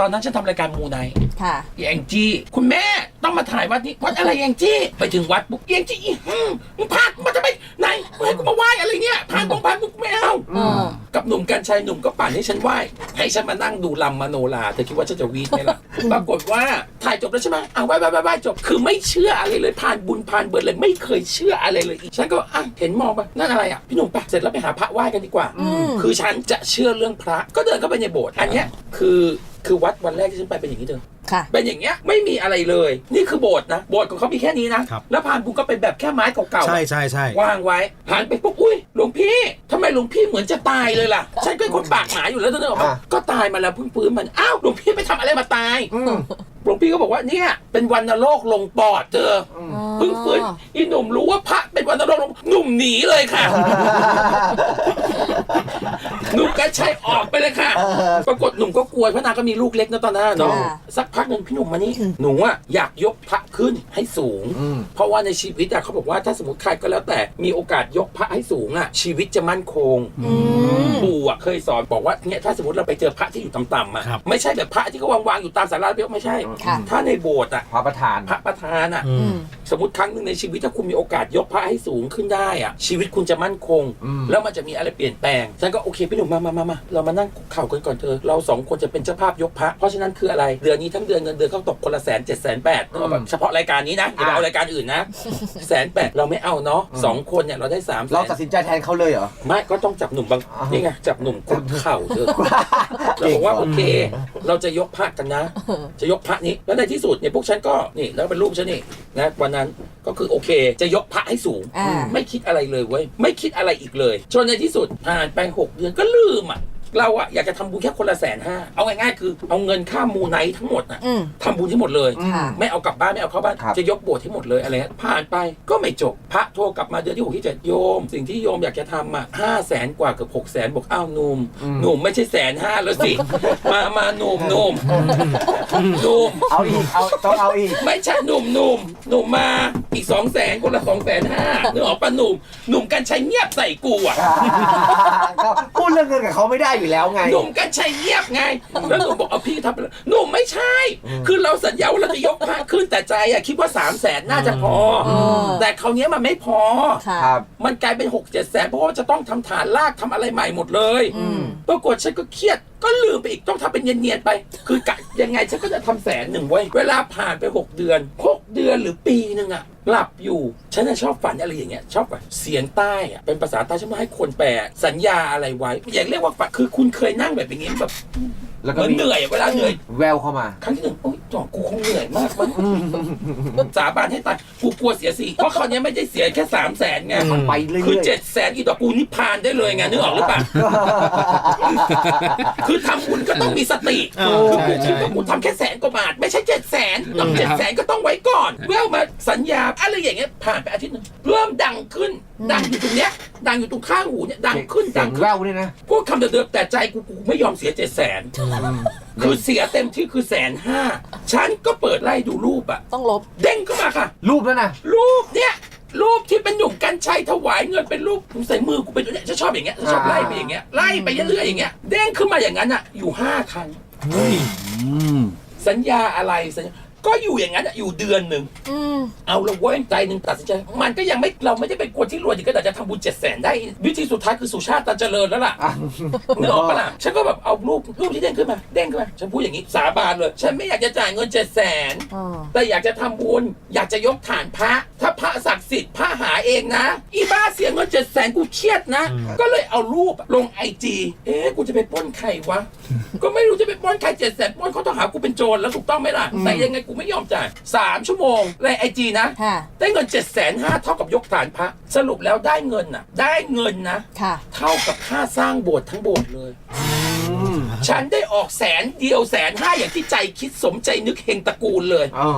ตอนนั้นฉันทำรายการมูไนท์ค่ะ อีแองจี้คุณแม่ต้องมาถ่ายวัดนี้วัดอะไรแองจี้ไปถึงวัดปุ๊บแองจี้อีหืมมึงพากูมาทำไมไหนมึงให้กูมาไหว้อะไรเงี้ยพาตรงพากูไม่เอาเออกับหนุ่มกัญชัยหนุ่มก็ปั่นให้ฉันไหว้ให้ฉันมานั่งดูลำมโนราเธอคิดว่าฉันจะวีดไหมล่ะปรากฏว่าถ่ายจบแล้วใช่ไหมอะไหว้ไหว้ไหว้ไหว้จบคือไม่เชื่ออะไรเลยผ่านบุญผ่านเบิร์เลยไม่เคยเชื่ออะไรเลยอีกฉันก็อะเห็นมองไปนั่นอะไรอะพี่หนุ่มไปเสร็จแล้วไปหาพระไหว้กันดีกว่า อืม คือฉันจะเชื่อเรื่องพระก็เดินเข้าไปในโบสถ์อันเนี้ยคือ คือวัดวันแรกที่ฉันไปเป็นอย่างนี้เธอค่ะเป็นอย่างเงี้ยไม่มีอะไรเลย นี่คือโบสถ์นะโบสถ์ของเขามีแค่นี้นะ ครับ แล้วผ่านบุญก็เป็นแบบแค่ไม้เก่าๆ ใช่อะใช่ใช่ วางไว้หันไปปุ๊บอุ้ยหลวงพี่ทำไมหลวงพี่เหมือนจะตายเลยล่ะ ฉันก็เป็นคนปากหมาอยู่แล้วเธอเนกออกมาอะ ก็ตายมาแล้วเพิ่งฟื้นมันอ้าวหลวงพี่ไปทำอะไรมาตายอืมหลวงพี่ก็บอกว่าเนี่ยเป็นวันโรคลงปอดเธออเพิ่งฟื้นอีหนุ่มรู้ว่าพระเป็นวันโรคลงหนุ่มหนีเลยค่ะ หนุ่มก็ใช้ออกไปเลยค่ะ เออ ปรากฏหนุ่มก็กลัวเพราะนางก็มีลูกเล็กนะตอนนั้นเนาะค่ะ สักพักหนึ่งพี่หนุ่มมานี่หนูอะอยากยกพระขึ้นให้สูงอืมเพราะว่าในชีวิตอะเขาบอกว่าถ้าสมมติใครก็แล้วแต่มีโอกาสยกพระให้สูงอะชีวิตจะมั่นคงอืมปู่อะเคยสอนบอกว่าเนี่ยถ้าสมมติเราไปเจอพระที่อยู่ต่ำๆอะครับไม่ใช่แบบพระที่เขาวางๆอยู่ตามศาลาเพียไม่ใช่ค่ะถ้าในโบสถ์อะพระประธานพระประธานอะอือืมมสมมติครั้งหนึ่งในชีวิตถ้าคุณมีโอกาสยกพระให้สูงขึ้นได้อะชีวิตคุณจะมั่นคง อืม แล้วมันจะมีอะไรเปลี่ยนแปลงฉันก็โอเคพี่หนุ่มมามามามาเรามานั่งคุกเข่ากันก่อนเธอเราสองคนจะเป็นเจ้าภาพยกพระเพราะฉะนั้นคืออะไรเดือนนี้ทั้งเดือนเงินเดือนเขาตกคนละแสนเจ็ดแสนแปดเฉพาะรายการนี้นะอย่าไปเอารายการอื่นนะแสนแปดเราไม่เอาเนาะสองคนเนี่ยเราได้สามแสเรานตัดสินใจแทนเขาเลยเหรอ ไม่ก็ต้องจับหนุ่มบางอ่านี่นี่ไงจับหนุ่มคุกเข่าเธอเราบอกว่าโอเค เราจะยกพระกันนะ จะยกพระนี้แล้วในที่สุดเนี่ยพวกฉันก็นี่แล้วเป็นรูปฉันนี่นะวันนั้นก็คือโอเค จะยกพระให้สูง อ่า ไม่คิดอะไรเลยเว้ยไม่คิดอะไรอีกเลยจนในที่สุดผ่านไปหกเดือนก็ลืมอะ เราอะอยากจะทำบุญแค่คนละแสนห้าเอาง่ายๆ คือเอาเงินค่ามูไนท์ทั้งหมดอะอืม ทำบุญให้หมดเลยอืมค่ะ ไม่เอากลับบ้านไม่เอาเข้าบ้าน ครับ จะยกโบสถ์ให้หมดเลยอะไรเงี้ยผ่านไปก็ไม่จบ พระโทรกลับมาเดือนที่หกที่เจ็ดโยม สิ่งที่โยมอยากจะทำอะห้าแสนกว่าเกือบหกแสนบอกอ้าวหนุ่มหนุ่มไม่ใช่แสนห้าแล้วสิ มามาหนุ่มหนุ่มหนุ่มเอาอีก เอาต้องเอาอีก ไม่ใช่หนุ่มหนุ่มหนุ่มมาอีกสองแสนคนละสองแสนห้านึกออกปะหนุ่มหนุ่มกันใช้เงียบใส่กูอะ ก็พูดเรื่องเงินกับเขาไม่ได้อยู่แล้วไง หนุ่มกันชัยเงียบไง แล้วหนุ่มบอกเอาพี่ทำไปเลยหนุ่มไม่ใช่ คือเราสัญญาว่าเราจะยกพระขึ้นแต่ใจอะคิดว่าสามแสนน่าจะพออม แต่คราวเนี้ยมันไม่พอ ค่ะ ครับ มันกลายเป็นหกเจ็ดแสนเพราะว่าจะต้องทำฐานลากทำอะไรใหม่หมดเลยอืม ปรากฏฉันก็เครียดก็ลืมไปอีกต้องทำเป็นเนียนๆไป คือกะยังไงฉันก็จะทำแสนหนึ่งไว้ยเวลาผ่านไป6เดือน6 เดือนหรือปีหนึ่งอะหลับอยู่ ฉันน่ะชอบฝันอะไรอย่างเงี้ยชอบฝันเสียงใต้อะเป็นภาษาใต้ฉันไม่ให้คนแปลสัญญาอะไรไว้ อย่างเรียกว่าฝันคือคุณเคยนั่งแบบอย่างเงี้ยแบบ แล้วเหก็มือนมีเหนื่อยอะเวลาเหนื่อย แววเข้ามา ครั้งที่หนึ่งโอ๊ยจอกูคงเหนื่อยมากมั้งสาบานให้ตายกูกลัวเสียสิเพราะคราวเนี้ยไม่ได้เสียแค่สามแสนไงมันไปเรื่อยๆ คือเจ็ดแสนอีดอกกูนิพพานได้เลยไงนึกออกหรือเปล่าคือทำบุญก็ต้องมีสติอ่าคือใช่กูคิดใช่ว่ากูทำแค่แสนกว่าบาทไม่ใช่เจ็ดแสนต้องเจ็ดแสนก็ต้องไว้ก่อนแววมาสัญญาอะไรอย่างเงี้ยผ่านไปอาทิตย์หนึงเริ่มดังขึ้น ดังอยู่ตรงเนี้ย ดังอยู่ตรงข้างหูเนี่ยดังขึ้นเสีดัยงงขึ้น แววเนี่ยนะ พูดคำเดิมๆแต่ใจกูกูไม่ยอมเสียเจ็ดแสนคือเสียเต็มที่คือแสนห้าฉันก็เปิดไล่ดูรูปอะต้องลบ เด้งเข้ามาค่ะ รูปแล้วนะ รูปเนี่ยรูปที่เป็นหนุ่มกัญชัยถวายเงินเป็นรูปผมใส่มือกูเป็นอย่างเนี้ยฉันชอบอย่างเงี้ยฉันชอบอ่าไล่ไปอย่างเงี้ยไล่ไปเรื่อยๆอย่างเงี้ยเด้งขึ้นมาอย่างนั้นอะอยู่ห้าครั้งอืมสัญญาอะไรสัญญา ก็อยู่อย่างนั้นอะอยู่เดือนหนึ่งอืมเอาละเว้ยใจหนึ่งตัดสินใจ มันก็ยังไม่เราไม่ได้เป็นคนที่รวยถึงขนาดจะทำบุญเจ็ดแสนได้ วิธีสุดท้ายคือสุชาติตันเจริญแล้วล่ะ อะ นึกออกปะล่ะ ฉันก็แบบเอารูปรูปที่เด้งขึ้นมา เด้งขึ้นมา ฉันพูดอย่างนี้สาบานเลย ฉันไม่อยากจะจ่ายเงินเจ็ดแสน อ๋อแต่อยากจะทำบุญ อยากจะยกฐานพระ ถ้าพระศักดิ์สิทธิ์พระหาเองนะ อีบ้าเสียเงินเจ็ดแสนกูเครียดนะก็เลยเอารูปลงไอจี เอ๊ะ กูจะไปปล้นใครวะ ก็ไม่รู้จะไปปล้นใครเจ็ดแสนปล้นเขาต้องหากูเป็นโจรแล้วถูกต้องไหมล่ะแต่ยังไงกูไม่ยอมจ่ายสามชั่วโมงในไอจีนะ ค่ะ ได้เงินเจ็ดแสนห้าเท่ากับยกฐานพระ สรุปแล้วได้เงินน่ะ ได้เงินนะ ค่ะ เท่ากับค่าสร้างโบสถ์ทั้งโบสถ์เลย ฉันได้ออกแสนเดียวแสนห้าอย่างที่ใจคิดสมใจนึกเฮงตระกูลเลยอ๋อ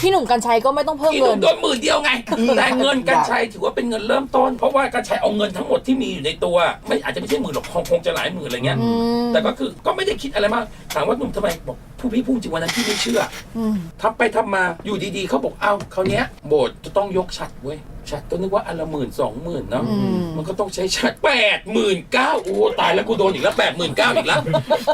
พี่หนุ่มกัญชัยก็ไม่ต้องเพิ่มอีหเงินุ่นมโดนหมื่นเดียวไง แต่เงินกัญชัยถือว่าเป็นเงินเริ่มต้น เพราะว่ากัญชัยเอาเงินทั้งหมดที่มีอยู่ในตัว ไม่อาจจะไม่ใช่หมื่นหรอกคงคงจะหลายหมื่นอะไรเงี้ย อืม แต่ก็คือก็ไม่ได้คิดอะไรมาก ถามว่าหนุ่มทำไมบอกผู้พี่พูดจริงวันนั้นพี่ไม่เชื่ออืมทำไปทำมาอยู่ดีๆเขาบอกเอ้าคราวเนี้ยโบสถ์จะต้องยกฉัดเว้ยฉัดก็นึกว่าอันละหมื่นสองหมื่นเนาะอืมมันก็ต้องใช้ฉัดแปดหมื่นเก้าโอ้ตายแล้วกูโดนอีกแล้วแปดหมื่นเก้าอีกแล้ว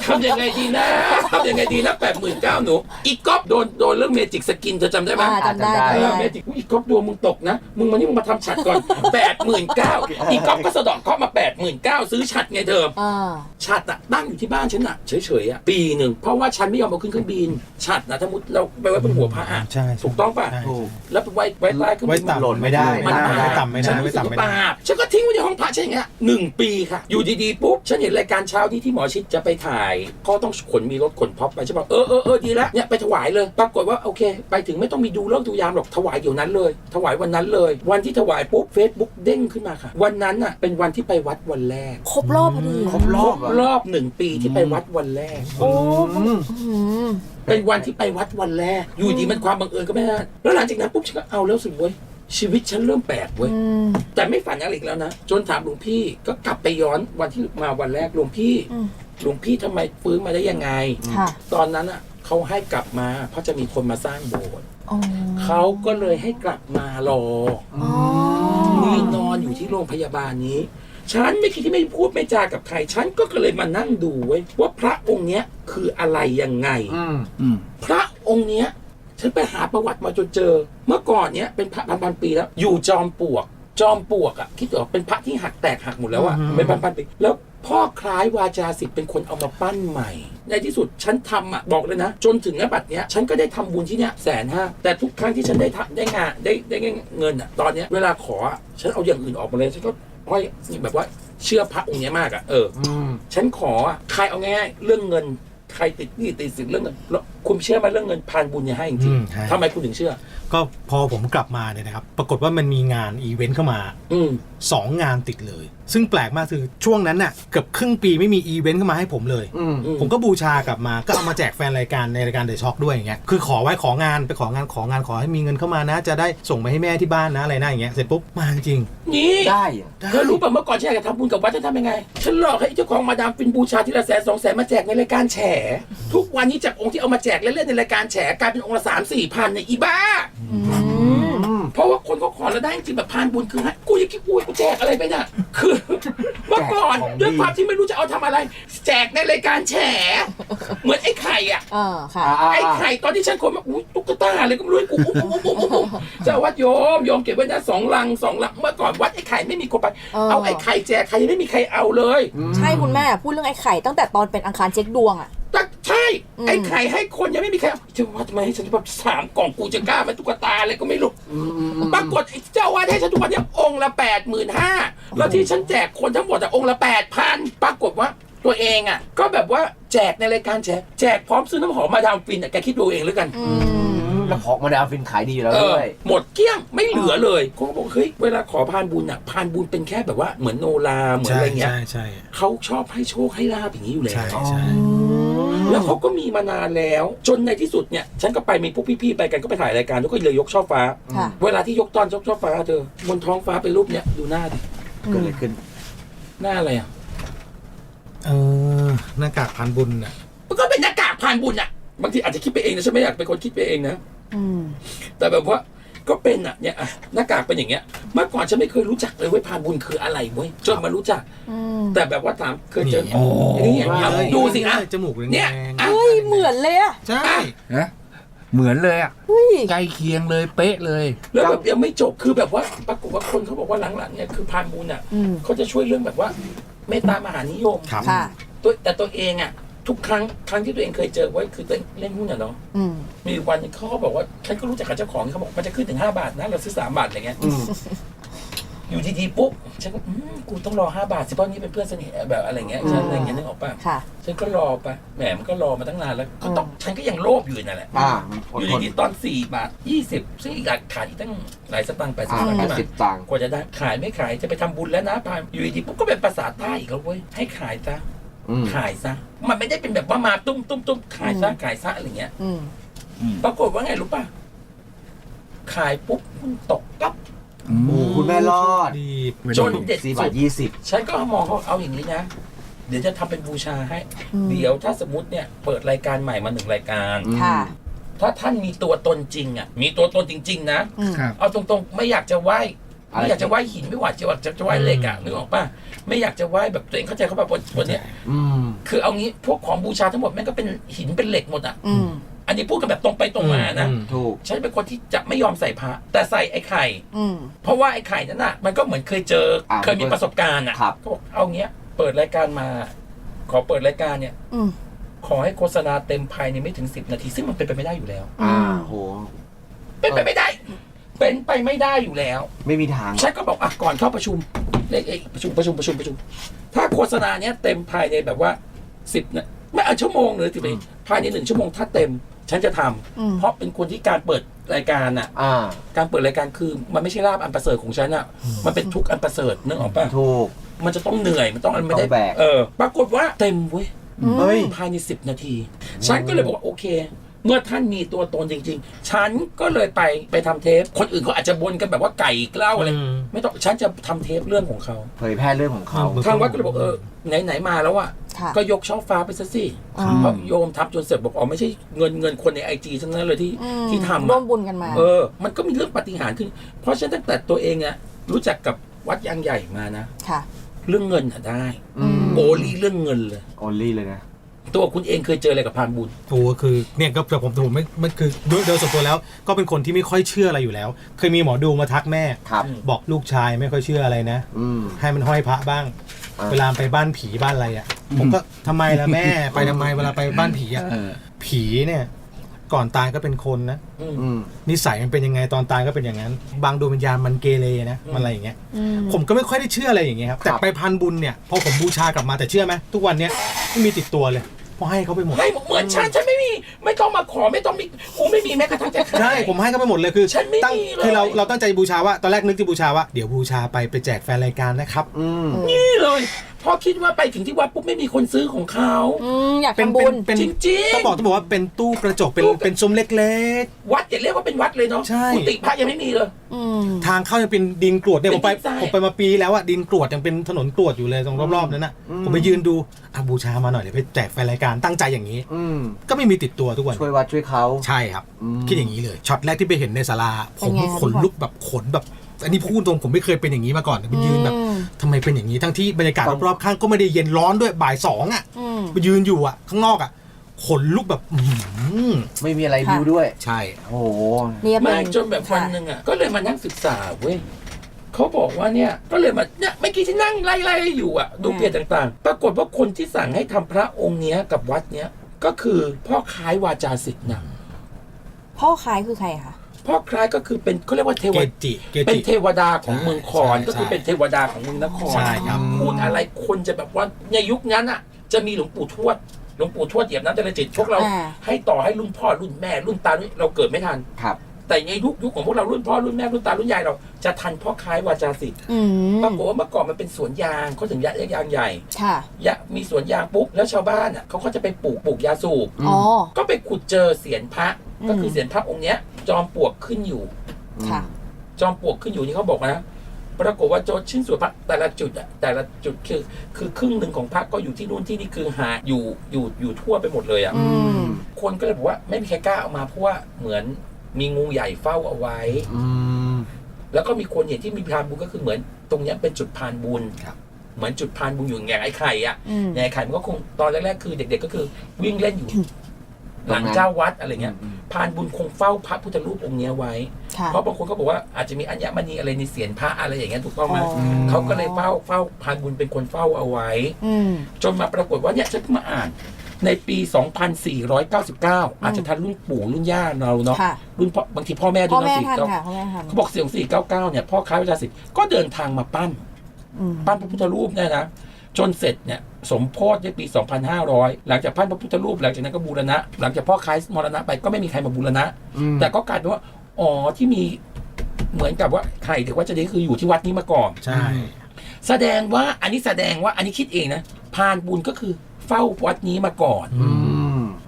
ทำยังไงดีนะทำยังไงดีนะแปดหมื่นเก้าหนูอีกก๊อฟโดนโดนเรื่องเมจิกสกินเธอจำได้ไหม อ่าจำได้จำได้จำเอได้อเมจิกอุ๊ยอีกก๊อฟดวงมึงตกนะ มึงมานี่มึงมาทำฉัดก่อน แปดหมื่นเก้าอีกก๊อฟก็สะเดอกเคราะห์มาแปดหมื่นเก้าซื้อฉัดไงเธออ่า ฉัดอะตั้งอยู่ที่บ้านฉันอะเฉยๆอะปีหนึ่งเพราะว่าฉันไม่ยอมเอาขึ้นเครื่องบินฉัดนะถ้ามุดเราไปไว้บนหัวพระอะใช่ใช่ถูกต้องป่ะใช่ ถูก แล้วไปไว้ไว้ใต้เครื่องไว้บินต่ำหล่นไม่ได้ไม่ได้มันไว้ต่ำไม่ได้ฉันไว้รู้สึกต่ำว่าไม่ได้ บาปฉันก็ทิ้งไว้ในห้องพระฉันอย่างเงี้ยหนึ่งปีค่ะ อยู่ดีๆปุ๊บฉันเห็นรายการเช้านี้ที่หมอชิดจะไปถ่ายก็ต้องขนมีรถขนพ็อปไปใช่ป่ะเออเออเออดีแล้วเนี่ยไปถวายเลยปรากฏว่าโอเค ไปถึงไม่ต้องมีดูเลิกษ์ดูยามหรอกถวายเดี๋ยวนั้นเลย ถวายวันนั้นเลย วันที่ถวายปุ๊บเฟซบุ๊กเด้งขึ้นมาค่ะ วันนั้นอะเป็นวันที่ไปวัดวันแรกครบรอบพอดีครบรอบครบรอบหนึ่งปีที่ไปวัดวันแรก โอ้อืม อืมเป็นวันที่ไปวัดวันแรก อยู่ดีมันความบังเอิญก็ไม่ได้แล้วหลังจากนั้นปุ๊บฉันก็เอาแล้วสิเว้ยชีวิตฉันเริ่มแปลกเว้ยอืม แต่ไม่ฝันอะไรอีกแล้วนะจนถามหลวงพี่ก็กลับไปย้อนวันที่มาวันแรกหลวงพี่อืม หลวงพี่ทำไมฟื้นมาได้ยังไง ค่ะตอนนั้นอะเขาให้กลับมาเพราะจะมีคนมาสร้างโบสถ์อ๋อเขาก็เลยให้กลับมารอ อ๋อ นี่นอนอยู่ที่โรงพยาบาลนี้ ฉันไม่คิดที่ไม่พูดไม่จากับใคร ฉันก็เลยมานั่งดูเว้ยว่าพระองค์เนี้ยคืออะไรยังไง อืมอืมพระองค์เนี้ย ฉันไปหาประวัติมาจนเจอ เมื่อก่อนเนี้ยเป็นพระพันพันๆปีแล้ว อยู่จอมปลวก จอมปลวกอะคิดดูว่าเป็นพระที่หักแตกหักหมดแล้วอะอืมเป็นพันพันๆปีแล้วพ่อคล้ายวาจาสิทธิ์เป็นคนเอามาปั้นใหม่ ในที่สุดฉันทำอะบอกเลยนะ จนถึงนบัดเนี้ยฉันก็ได้ทำบุญที่เนี้ยแสนห้าแต่ทุกครั้งที่ฉันได้ทำได้งานได้ได้เงินอะตอนเนี้ยเวลาขออะฉันเอาอย่างอื่นออกมาเลยฉันก็ ห้อยแบบว่าเชื่อพระองค์เนี้ยมากอะเออ อืม ฉันขออะใครเอาง่ายๆเรื่องเงิน ใครติดหนี้ติดสินเรื่องเงินแล้วคุณเชื่อไหมเรื่องเงินพานบุญเนี่ยให้จอืริงมใช่ๆทำไมคุณถึงเชื่อ ก็พอผมกลับมาเนี่ยนะครับ ปรากฏว่ามันมีงานอีเวนต์เข้ามา อืมสองงานติดเลย ซึ่งแปลกมากคือช่วงนั้นน่ะเกือบครึ่งปีไม่มีอีเวนต์เข้ามาให้ผมเลย อืม อืม ผมก็บูชากลับมาก็เอามาแจกแฟนรายการในรายการเดอะช็อคด้วยอย่างเงี้ยคือขอไว้ของานไปของานของานขอให้มีเงินเข้ามานะ จะได้ส่งไปให้แม่ที่บ้านนะอะไรนะอย่างเงี้ยเสร็จปุ๊บมาจริง นี่ได้อะเธอรู้ป่ะเมื่อก่อนฉันอยากจะทำบุญกับวัดจะทำยังไง ฉันหลอกให้เจ้าของมาดามฟินบูชาทีละแสนสองแสนมาแจกในรายการแฉทุกวันนี้จากองค์ที่เอามาแจกเล่นๆในรายการแฉกลายเป็นองค์ละสามสี่พันเนี่ยอีบ้าอืมอืมเพราะว่า คนเขาขอแล้วได้จริงๆแบบพานบุญคือให้กูยังคิดกูกูแจกอะไรไปน่ะคือเมื่อก่อนแจกของดีด้วยความที่ไม่รู้จะเอาทำอะไร แจกในรายการแฉ เหมือนไอ้ไข่อะอ่าค่ะ อ่าไอ้ไข่ตอนที่ฉันคนมาอุ้ยตุ๊กตาอะไรก็ไม่รู้กูอุ้มอุ้มอุ้มอุ้มอุ้มเจ้าวัดโยมโยมเก็บไว้นะสองลังสองลังเมื่อก่อนวัดไอ้ไข่ไม่มีคนไปเออ เอาไอ้ไข่แจกใครยังไม่มีใครเอาเลยใช่คุณแม่พูดเรื่องไอ้ไข่ตั้งแต่ตอนเป็นอังคารเช็คดวงอะแต่ใช่อืม ไอ้ไข่ให้คนยังไม่มีใครเอาเจ้าวัดทำไมให้ฉันแบบสามกล่องกูจะกล้าไหมตุ๊กตาอะไรก็ไม่รู้อืมอืมอืมปรากฏไอ้เจ้าวัดให้ฉันทุกวันเนี้องค์ละแปดหมื่นห้าแล้วที่ฉันแจกคนทั้งหมดอะองค์ละแปดพันปรากฏว่าตัวเองอะก็แบบว่าแจกในรายการแจกแจกพร้อมซื้อน้ำหอมมาดามฟินอะแกคิดดูเองแล้วกันอืมแล้วของมาดามฟินขายดีอยู่แล้วเออด้วยหมดเกลี้ยงไม่เหลือเลยเขาก็บอกเฮ้ยเวลาขอพานบุญอะพานบุญเป็นแค่แบบว่าเหมือนโนราเหมือนใช่อะไรเงี้ยใช่ใช่เขาชอบให้โชคให้ลาบอย่างนี้อยู่แล้ใช่วใช่ แล้วเขาก็มีมานานแล้ว จนในที่สุดเนี่ยฉันก็ไปมีพวกพี่ๆไปกันก็ไปถ่ายรายการแล้วก็เลยยกช่อฟ้า ค่ะ เวลาที่ยกตอนยกช่อฟ้าเธอบนท้องฟ้าเป็นรูปเนี้ยดูหน้าดิเกิดอะไรขึ้น หน้าอะไรอะเออหน้ากากพันบุญอะมันก็เป็นหน้ากากพานบุญอะบางทีอาจจะคิดไปเองนะฉันไม่อยากเป็นคนคิดไปเองนะ อืม แต่แบบว่าก็เป็นอะเนี่ยอะหน้ากากเป็นอย่างเงี้ย เมื่อก่อนฉันไม่เคยรู้จักเลยเว้ยพานบุญคืออะไรเว้ยจนมารู้จัก อืมแต่แบบว่าถามเคยเจอนี่อ๋ออย่างนี้ว่าเอาเลยดูสิอะ จมูกแดงเนี่ยอะ เฮ้ยเหมือนเลยอะใช่ นะเหมือนเลยอะเฮ้ยใกล้เคียงเลยเป๊ะเลย แล้วแบบยังไม่จบคือแบบว่าปรากฏว่าคนเขาบอกว่าหลังๆเนี่ยคือพานบุญอะอืมเขาจะช่วยเรื่องแบบว่าเมตตามหานิยม ครับ ค่ะ ตัวแต่ตัวเองอะ ทุกครั้งครั้งที่ตัวเองเคยเจอไว้คือตัวเองเล่นหุ้นอะเนาะอืม มีวันหนึงเขาก็บอกว่าฉันก็รู้จักกับเจ้าของเขาบอกมันจะขึ้นถึง5บาทนะเราซื้อ3บาทอะไรเงี้ยอืม อยู่ดีๆปุ๊บฉันก็อืมกูต้องรอ5บาทสิเพราะนี่เป็นเพื่อนสนิทแบบอะไรเงี้ยฉันอะไรเงี้ยนึกออกป่ะค่ะ ฉันก็รอไปแหมมันก็รอมาตั้งนานแล้วก็ต้องฉันก็ยังโลภอยู่นั่นแหละ อ่าออดยู่ทนดีๆตอน4บาท20ซึ่งอีกอาจขาดอีกตั้งหลายสตางค์แปดสิบอ่าสตางค์แปขึ้ดนมา สิบตังค์ กว่าจะได้ขายไม่ขายจะไปทำบุญแล้วนะพานอยู่ดีๆปุ๊บก็เป็นภาษาใต้อีกแล้วเว้ยให้ขายซะ อืม ขายซะ มันไม่ได้เป็นแบบว่ามาตุ้มตุ้มตุ้มขายซะ ขายซะอะไรเงี้ย อืม ปรากฏว่าไงรู้ป่ะ ขายปุ๊บหุ้นตกปั๊บ โอ้คุณแม่รอดดีจนเด็ดสี่สุบาทด ยี่สิบฉันก็มองเขาเอาอย่างนี้นะ เดี๋ยวจะทำเป็นบูชาให้ อืม เดี๋ยวถ้าสมมติเนี่ยเปิดรายการใหม่มาหนึ่งรายการ ค่ะ ถ้าท่านมีตัวตนจริงอะ มีตัวตนจริง ๆ นะ อืม ครับ เอาตรงๆ ไม่อยากจะไหว้ อะไร ไม่อยากจะไหว้หินไม่หวาดจะอยากจะจะไหว้เหล็กอะนึกออกป่ะไม่อยากจะไหว้แบบตัวเองเข้าใจเขาแบบวันเนี้ยอืม คือเอางี้พวกของบูชาทั้งหมดแม่งก็เป็นหินเป็นเหล็กหมดอะอืม อันนี้พูดกันแบบตรงไปตรงมานะ อืม ถูก ฉันเป็นคนที่จะไม่ยอมใส่พระแต่ใส่ไอ้ไข่ อืม เพราะว่าไอ้ไข่นั้นน่ะมันก็เหมือนเคยเจออ่าเคยมีประสบการณ์อะครับ ก็บอกเอาเงี้ย เปิดรายการมา ขอเปิดรายการเนี่ย อืม ขอให้โฆษณาเต็มภายในไม่ถึงสิบนาที ซึ่งมันเป็นไปไม่ได้อยู่แล้ว อ่าโห เป็นไปไม่ได้ เป็นไปไม่ได้อยู่แล้ว ไม่มีทาง ฉันก็บอกอะก่อนเข้าประชุมเลขเอกประชุมประชุมประชุมประชุม ถ้าโฆษณาเนี้ยเต็มภายในแบบว่าสิบนะไม่เอาชั่วโมงเลยสิบนาทีภายในหนึ่งชั่วโมงถ้าเต็ม ฉันจะทำอืม เพราะเป็นคนที่การเปิดรายการอะ อ่า การเปิดรายการคือมันไม่ใช่ลาบอันประเสริฐของฉันอะ มันเป็นทุกข์อันประเสริฐนึกออกปะถูก มันจะต้องเหนื่อยมันต้องอะไรไม่ได้ต้องแบก เออ ปรากฏว่าเต็มเว้ยเฮ้ย ภายในสิบนาที ฉันก็เลยบอกว่าโอเค เมื่อท่านมีตัวตนจริง ๆ ฉันก็เลยไปไปทำเทป คนอื่นเขาอาจจะบนกันแบบว่าไก่เกล้าอะไร อืม ไม่ต้องฉันจะทำเทปเรื่องของเขา เผยแพร่เรื่องของเขาอืมทางวัดก็เลยบอกเออไหนๆมาแล้วอะ ค่ะก็ยกช่อฟ้าไปซะสิอืม เพราะโยมทับจนเสร็จบอกอ๋อไม่ใช่เงินเงินคนในไอจีทั้งนั้นเลยที่อืมที่ทำร่วอะมบุญกันมา เออ มันก็มีเรื่องปาฏิหารย์ขึ้น เพราะฉะนั้นตั้งแต่ตัวเองอะรู้จักกับวัดยางใหญ่มานะ ค่ะ เรื่องเงินอะได้ อืม โอลีเรื่องเงินเลยโอลี่เลยนะ ตัวคุณเองเคยเจออะไรกับพานบุญ โอ้คือเนี่ยก็แต่ผมผมไม่ไม่คือโดยโดยส่วนตัวแล้ว ก็เป็นคนที่ไม่ค่อยเชื่ออะไรอยู่แล้ว เคยมีหมอดูมาทักแม่ ครับบอกลูกชายไม่ค่อยเชื่ออะไรนะ อืม ให้มันห้อยพระบ้าง อ่า เวลาไปบ้านผีบ้านอะไรอะ ผมก็ทำไมล่ะแม่ ไปทำไมเวลาไปบ้านผีอะ เออ ผีเนี่ย ก่อนตายก็เป็นคนนะ อืมอืมนิสัยมันเป็นยังไงตอนตายก็เป็นอย่างนั้น บางดวงวิญญาณมันเกเรนะ มันอะไรอย่างเงี้ย อืมผมก็ไม่ค่อยได้เชื่ออะไรอย่างเงี้ยครับ แต่ครับ ไปพันบุญเนี่ยพอผมบูชากลับมาแต่เชื่อไหมทุกวันเนี้ยไม่มีติดตัวเลย เพราะให้เขาไปหมดให้เหมือนฉันฉันไม่มีไม่ต้องมาขอไม่ต้องมีกูไม่มีแม้กระทั่งจะขาย ใช่ผมให้เขาไปหมดเลยคือฉันไม่ตั้งมีเลย คือเราเราตั้งใจบูชาว่าตอนแรกนึกจะบูชาว่าเดี๋ยวบูชาไปไปแจกแฟนรายการนะครับ อืม นี่เลย พอคิดว่าไปถึงที่วัดปุ๊บไม่มีคนซื้อของเขา อืมอยากเป็นทำบุเป็นญ เป็นจริงๆต้องบอกต้องบอกว่าเป็นตู้กระจกเป็นตู้กระเป็นซุ้มเล็ก วัดอย่าเรียกว่าเป็นวัดเลยเนาะใช่ กุฏิพระยังไม่มีเลย อืม ๆ ทางเข้ายังเป็นดินกรวดเนี่ยผมไปเป็นดินทราย ผมไปมาปีแล้วอะดินกรวดยังเป็นถนนกรวดอยู่เลยตรงรอบๆนั้นอะอืม ผมไปยืนดูอะบูชามาหน่อยเดี๋ยวไปแจกแฟนรายการตั้งใจอย่างนี้ อืมก็ไม่มีติดตัวทุกวัน ช่วยวัดช่วยเขา ใช่ครับ อืม คิดอย่างนี้เลยช็อตแรกที่ไปเห็นในศาลาผมเป็นไงขนลุกแบบขนแบบ อันนี้พูดตรงผมไม่เคยเป็นอย่างนี้มาก่อนไปยืนแบบอืมทำไมเป็นอย่างนี้ทั้งที่บรรยากาศรอบๆข้างก็ไม่ได้เย็นร้อนด้วยบ่ายสองอะอืมไปยืนอยู่อะข้างนอกอะขนลุกแบบอื้อหือไม่มีอะไรค่ะบิวด้วย ใช่ โอ้โหเนี่ยเป็ไม่นจนแบบวันหนึ่งอะก็เลยมานั่งศึกษาเว้ยเขาบอกว่าเนี่ยก็เลยมาเนี่ยเมื่อกี้ที่นั่งไล่ๆอยู่อะ ดูเพจต่างๆ ปรากฏว่าคนที่สั่งให้ทำพระองค์เนี้ยกับวัดเนี้ยก็คือพ่อคล้ายวาจาสิทธิ์นะพ่อคล้ายคือใครคะ พ่อคล้ายก็คือเป็นเขาเรียกว่าเทเกวดจิเกเป็นจิเทวดาของเมืองคอนใช่ก็คือใช่เป็นเทวดาของเมืองนครใช่ครับ พูดอะไรคนจะแบบว่าในยุคนั้นอะ จะมีหลวงปู่ทวดหลวงปู่ทวดเหยียบน้ำเจริญจิตพวกเรา อ่า ให้ต่อให้รุ่นพ่อรุ่นแม่ รุ่นตารุ่นเราเกิดไม่ทัน ครับ แต่ในยุคยุคของพวกเรารุ่นพ่อรุ่นแม่รุ่นตารุ่นยายเราจะทันพ่อคล้ายวาจาสิทธิ์อืมปรากฏว่าเมื่อก่อนมันเป็นสวนยางเขาถึงยางยางใหญ่ค่ะยะมีสวนยางปุ๊บแล้วชาวบ้านอะเขาก็จะไปปลูกปลูกยาสูบอืมอ๋อ ก็ไปขุดเจอเสียนพระอืม ก็คือเสียนพระองค์เนี้ย จอมปลวกขึ้นอยู่ ค่ะ จอมปลวกขึ้นอยู่นี่เขาบอกนะปรากฏว่าโจทย์ชิ้นส่วนพระแต่ละจุดอะแต่ละจุดคือ คือครึ่งหนึ่งของพระก็อยู่ที่นู่นที่นี่คือหาอยู่อยู่อยู่ทั่วไปหมดเลยอะอืม คนก็เลยบอกว่าไม่มีใครกล้าเอามาเพราะว่าเหมือนมีงูใหญ่เฝ้าเอาไว้ อืม แล้วก็มีคนเห็นที่มีพานบุญก็คือเหมือนตรงเนี้ยเป็นจุดพานบุญครับ เหมือนจุดพานบุญอยู่อย่างไอ้ไข่อะ อืมในไอ้ไข่มันก็คงตอนแรกๆคือเด็กๆก็คือวิ่งเล่นอยู่ หลังเจ้าวัดอะไรเงี้ยอืมพานบุญคงเฝ้าพระพุทธรูปองค์เนี้ยไว้ค่ะเพราะบางคนก็บอกว่าอาจจะมีอัญมณีอะไรในเสียนพระอะไรอย่างเงี้ยถูกต้องไหมอ๋อเขาก็เลยเฝ้าเฝ้าพานบุญเป็นคนเฝ้าเอาไว้อืมจนมาปรากฏว่าเนี่ยฉันเพิ่งมาอ่าน ในปี 2499 อาจจะทันรุ่นปู่รุ่นย่าเราเนาะค่ะรุ่นพ่อบางทีพ่อแม่ด้พ่วอยแม่เนาะทันสี่เก้าค่ะพ่อแม่ทันเขาบอกเสียง499เนี่ยพ่อค้ายวิชาสิทธิ์ก็เดินทางมาปั้นอืมปั้นพระพุทธรูปเนี่ยนะจนเสร็จเนี่ย สมโพธิในปี 2500 หลังจากปั้นพระพุทธรูปหลังจากนั้นก็บูรณะ หลังจากพ่อคล้ายมรณะไปก็ไม่มีใครมาบูรณะอืมแต่ก็กลายเป็นว่าอ๋อที่มีเหมือนกับว่าไข่เด็กว่าจะได้คืออยู่ที่วัดนี้มาก่อนใช่ แสดงว่าอันนี้แสดงว่าอันนี้คิดเองนะพานบุญก็คือเฝ้าวัดนี้มาก่อน อืม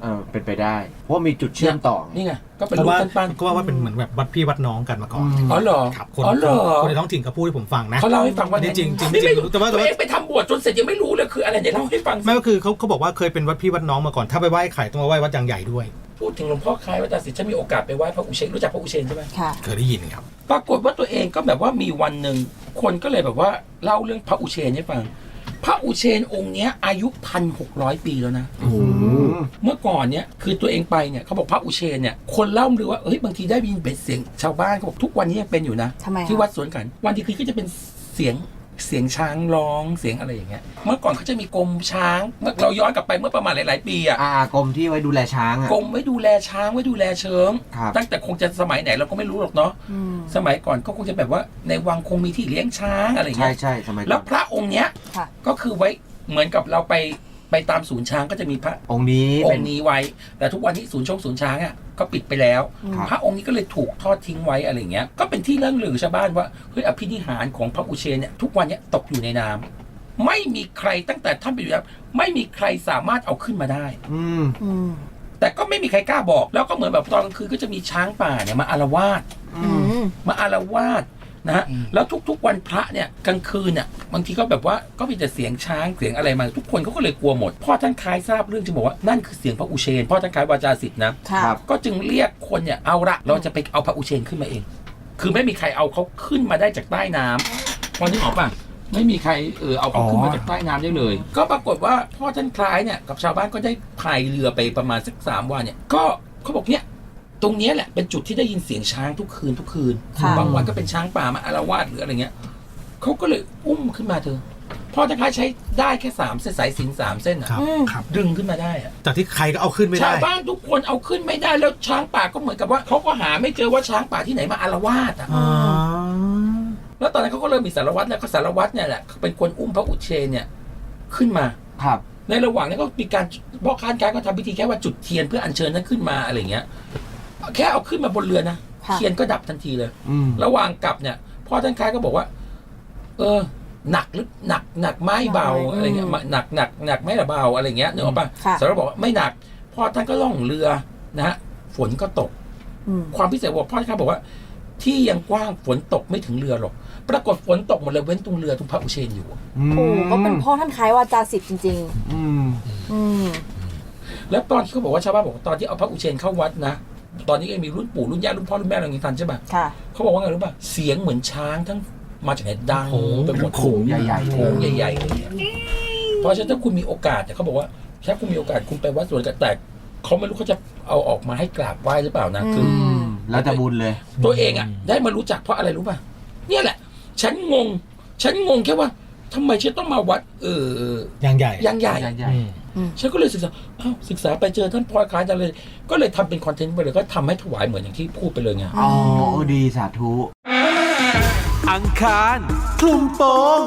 เออเป็นไปได้เพราะว่ามีจุดเชื่อมต่อนี่ไงก็เป็นเพราะรูปว่าปั้นก็ว่าว่าเป็นเหมือนแบบวัดพี่วัดน้องกันมาก่อนอืมๆอ๋อเหรอครับคนอ๋อเหรอคนในท้องถิ่นเขาพูดให้ผมฟังนะ เขาเล่าให้ฟังว่าจริงจริงจริงนี่ไม่รู้แต่ว่า ตัแต่วว่าเองไปทำบวชจนเสร็จยังไม่รู้เลยคืออะไรเดี๋ยวเล่าให้ฟังสิ ไม่ก็คือเขาเขาบอกว่าเคยเป็นวัดพี่วัดน้องมาก่อนถ้าไปไหว้ไข่ต้องมาไหว้วัดยางใหญ่ด้วย พูดถึงหลวงพ่อคล้ายวัดตาสิทธิ์ฉันมีโอกาสไปไหว้พระอุเชนรู้จักพระอุเชนใช่ไหมค่ะ เคยได้ยินครับ ปรากฏว่าตัวเองก็แบบว่ามีวันหนึ่งคนก็เลยแบบว่าเล่าเรื่องพระอุเชนให้ฟัง พระอุเชนองค์เนี้ยอายุพันหกร้อยปีแล้วนะเมื่อก่อนเนี่ยคือตัวเองไปเนี่ยเขาบอกพระอุเชนเนี่ยคนเล่าลือว่าเฮ้ยบางทีได้ยินเป็นเสียงชาวบ้านเขาบอกทุกวันนี้ยังเป็นอยู่นะ ทำไมคะที่วัดสวนกัน วันดีคืนก็จะเป็นเสียง เสียงช้างร้องเสียงอะไรอย่างเงี้ย เมื่อก่อนเขาจะมีกรมช้างเมื่อเราย้อนกลับไปเมื่อประมาณหลาย ๆ ปีอะอ่ากรมที่ไว้ดูแลช้างอะ กรมไว้ดูแลช้างไว้ดูแลเชิง ครับ ตั้งแต่คงจะสมัยไหนเราก็ไม่รู้หรอกเนาะอืมสมัยก่อนก็คงจะแบบว่าในวังคงมีที่เลี้ยงช้างอะไรอย่างใช่เงี้ยใช่สมัยก่แล้อวนพระองค์เนี้ยค่ะ ก็คือไว้เหมือนกับเราไปไปตามศูนย์ช้างก็จะมีพระองค์นี้อเป็งนค์นี้ไว้ แต่ทุกวันนี้ศูนย์ชงศูนย์ช้างอะ ก็ปิดไปแล้วครับพระองค์นี้ก็เลยถูกทอดทิ้งไว้อะไรอย่างเงี้ย ก็เป็นที่เรื่องลือชาวบ้านว่าเฮ้ยอภินิหารของพระอุเชนเนี่ยทุกวันเนี้ยตกอยู่ในน้ำไม่มีใครตั้งแต่ท่านไปอยู่แล้วไม่มีใครสามารถเอาขึ้นมาได้ อืมอืมแต่ก็ไม่มีใครกล้าบอก แล้วก็เหมือนแบบตอนกลางคืนก็จะมีช้างป่าเนี่ยมาอารวาสอืมมาอารวาส นะฮะแล้วทุกๆวันพระเนี่ยกลางคืนเนี่ยบางทีก็แบบว่าก็มีแต่เสียงช้างเสียงอะไรมาทุกคนเขาก็เลยกลัวหมดพ่อท่านคล้ายทราบเรื่องจึงบอกว่านั่นคือเสียงพระอุเชนพ่อท่านคล้ายวาจาสิทธิ์นะค่ะครับก็จึงเรียกคนเนี่ยเอาละเราจะไปเอาพระอุเชนขึ้นมาเอง คือไม่มีใครเอาเขาขึ้นมาได้จากใต้น้ำพอนึกออกป่ะไม่มีใครเออเอาเขาขึ้นมาจากใต้น้ำได้เลย ก็ปรากฏว่าพ่อท่านคล้ายเนี่ยกับชาวบ้านก็ได้พายเรือไปประมาณสักสามวันเนี่ยก็เขาบอกเนี่ย ตรงเนี้ยแหละเป็นจุดที่ได้ยินเสียงช้างทุกคืนทุกคืน ค่ะ บางวันก็เป็นช้างป่ามาอารวาสหรืออะไรเงี้ยเขาก็เลยอุ้มขึ้นมาเธอพ่อท่านคล้ายใช้ได้แค่สามเส้นสายสิญจนสามเส้นอะครับ อืม ครับ ดึงขึ้นมาได้อะจากที่ใครก็เอาขึ้นไม่ชาได้ วบ้านทุกคนเอาขึ้นไม่ได้แล้วช้างป่าก็เหมือนกับว่าเขาก็หาไม่เจอว่าช้างป่าที่ไหนมาอารวาสอะอ๋อ แล้วตอนนั้นเขาก็เริ่มมีสารวัตรแล้วก็สารวัตรเนี่ยแหละเป็นคนอุ้มพระอุเชนเนี่ยขึ้นมา ครับ ในระหว่างนั้นก็มีการพ่อค้านการก็ทำพิธีแค่ว่าจุดเทียนเพื่ออัญเชิญนั้นขึ้นมาอะไรเงี้ย แค่เอาขึ้นมาบนเรือนะค่ะ เทียนก็ดับทันทีเลย อืม ระหว่างกลับเนี่ยพ่อท่านคล้ายก็บอกว่า เออ หนักหรือหนักหนักไม่เบาอะไรเงี้ยหนักหนักหนักไม่ละเบาอะไรเงี้ยนึกออกปะค่ะ สารวัตรบอกว่าไม่หนักพ่อท่านก็ล่องเรือนะฮะฝนก็ตก อืม ความพิเศษบอกพ่อท่านบอกว่า ที่ยังกว้างฝนตกไม่ถึงเรือหรอกปรากฏฝนตกหมดเลยเว้นตรงเรือตรงพระอุเชนอยู่ โอ้ก็เป็นพ่อท่านคล้ายวาจาสิทธิ์จริง อืม ๆ อืม แล้วตอนที่เขาบอกว่าชาวบ้านบอกว่าตอนที่เอาพระอุเชนเข้าวัดนะ ตอนนี้ก็มีรุ่นปู่รุ่นย่ารุ่นพ่อรุ่นแม่อะไรอย่างนี้ทันใช่ปะค่ะ เขาบอกว่าไงรู้ป่ะเสียงเหมือนช้างทั้งมาจากไหนดังโขงไปหมดโขงใหญ่ๆโขงใหญ่ๆเลยเนี่ยเพราะฉะนั้นถ้าคุณมีโอกาสเนี่ยเขาบอกว่าถ้าคุณมีโอกาสคุณไปวัดสวนกันแต่เขาไม่รู้เขาจะเอาออกมาให้กราบไหว้หรือเปล่านะคืออือืมแล้วแต่บุญเลย ตัวเองอะ ได้มารู้จักเพราะอะไรรู้ป่ะเนี่ยแหละ ฉันงง ฉันงงแค่ว่าทำไมฉันต้องมาวัด เออยังใหญ่ ยังใหญ่ ใหญ่อืม ฉันก็เลยศึกษาอ้าวศึกษาไปเจอท่านพลอยคล้ายจังเลย ก็เลยทำเป็นคอนเทนต์ไปเลยก็ทำให้ถวายเหมือนอย่างที่พูดไปเลยไงอ๋อดีสาธุ อังคารคลุมโปง